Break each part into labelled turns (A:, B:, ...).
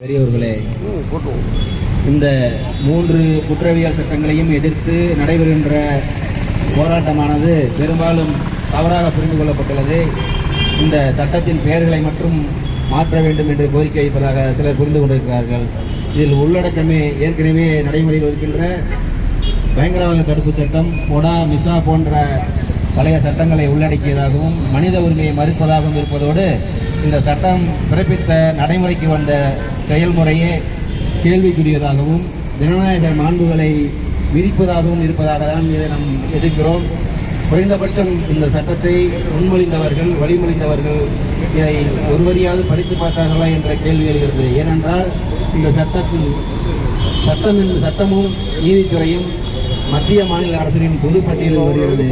A: பெரியவர்களே இந்த மூன்று குற்றவியல் சட்டங்களையும் எதிர்த்து நடைபெறுகின்ற போராட்டமானது பெரும்பாலும் தவறாக புரிந்து கொள்ளப்பட்டுள்ளது. இந்த சட்டத்தின் பெயர்களை மட்டும் மாற்ற வேண்டும் என்று கோரிக்கை வைப்பதாக சிலர் புரிந்து கொண்டிருக்கிறார்கள். இதில் உள்ளடக்கமே ஏற்கனவே நடைமுறையில் இருக்கின்ற பயங்கரவாத தடுப்புச் சட்டம் பொடா மிசா போன்ற பழைய சட்டங்களை உள்ளடக்கியதாகவும் மனித உரிமையை மறுப்பதாகவும் இருப்பதோடு இந்த சட்டம் பிறப்பித்த நடைமுறைக்கு வந்த செயல்முறையே கேள்விக்குரியதாகவும் ஜனநாயக மாண்புகளை விதிப்பதாகவும் இருப்பதாக தான் இதை நாம் எதிர்க்கிறோம். குறைந்தபட்சம் இந்த சட்டத்தை முன்மொழிந்தவர்கள் வழிமொழிந்தவர்கள் இதை ஒருவரையாவது படித்து பார்த்தார்களா என்ற கேள்வி எழுகிறது. ஏனென்றால் இந்த சட்டத்தில் சட்டம் என்ற சட்டமும் நீதித்துறையும் மத்திய மாநில அரசுகளின் பொதுப்பட்டியலில் வருகிறது.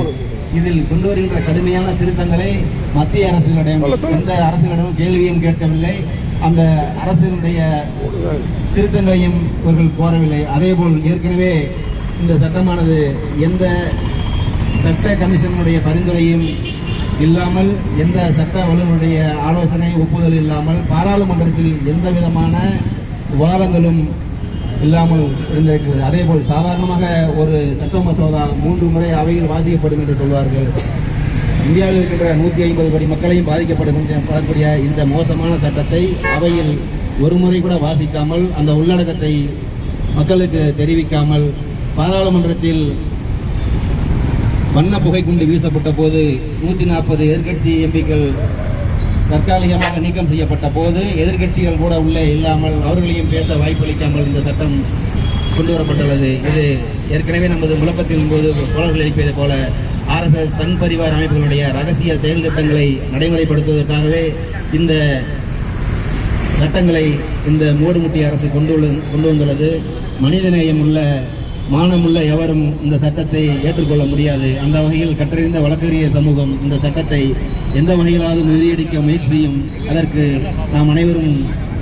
A: இதில் கொண்டு வருகின்ற கடுமையான திருத்தங்களை மத்திய அரசுகளிடம் எந்த அரசுகளிடம் கேள்வியும் கேட்கவில்லை. அந்த அரசினுடைய திருத்தங்களையும் இவர்கள் கோரவில்லை. அதேபோல் ஏற்கனவே இந்த சட்டமானது எந்த சட்ட கமிஷனுடைய பரிந்துரையும் இல்லாமல் எந்த சட்ட வல்லுநருடைய ஆலோசனை ஒப்புதல் இல்லாமல் பாராளுமன்றத்தில் எந்த விதமான விவாதங்களும் இல்லாமல் இருந்திருக்கிறது. அதேபோல் சாதாரணமாக ஒரு சட்ட மசோதா மூன்று முறை அவையில் வாசிக்கப்படும் என்று சொல்வார்கள். இந்தியாவில் இருக்கின்ற நூற்றி ஐம்பது கோடி மக்களையும் பாதிக்கப்படுகின்ற படக்கூடிய இந்த மோசமான சட்டத்தை அவையில் ஒரு முறை கூட வாசிக்காமல் அந்த உள்ளடக்கத்தை மக்களுக்கு தெரிவிக்காமல் பாராளுமன்றத்தில் வண்ண புகை குண்டு வீசப்பட்ட போது நூற்றி நாற்பது எதிர்கட்சி எம்பிக்கள் தற்காலிகமாக நீக்கம் செய்யப்பட்ட போது எதிர்க்கட்சிகள் கூட உள்ளே இல்லாமல் அவர்களையும் பேச வாய்ப்பளிக்காமல் இந்த சட்டம் கொண்டு வரப்பட்டுள்ளது. இது ஏற்கனவே நமது முழக்கத்தின் போது தோழர்கள் எழுப்பியது போல ஆர்எஸ்எஸ் சங் பரிவார் அமைப்புகளுடைய ரகசிய செயல் திட்டங்களை நடைமுறைப்படுத்துவதற்காகவே இந்த சட்டங்களை இந்த மூடுமுட்டி அரசு கொண்டு கொண்டு வந்துள்ளது. மனிதநேயம் உள்ள மானமுள்ள எவரும் இந்த சட்டத்தை ஏற்றுக்கொள்ள முடியாது. அந்த வகையில் கற்றறிந்த வழக்கறிஞர் சமூகம் இந்த சட்டத்தை எந்த வகையிலாவது முறியடிக்க முயற்சியும் அதற்கு நாம் அனைவரும்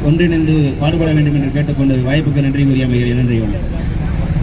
A: ஒன்றிணைந்து பாடுபட வேண்டும் என்று கேட்டுக்கொண்டு வாய்ப்புக்கு நன்றி கூறிய அமைகிறேன். நன்றி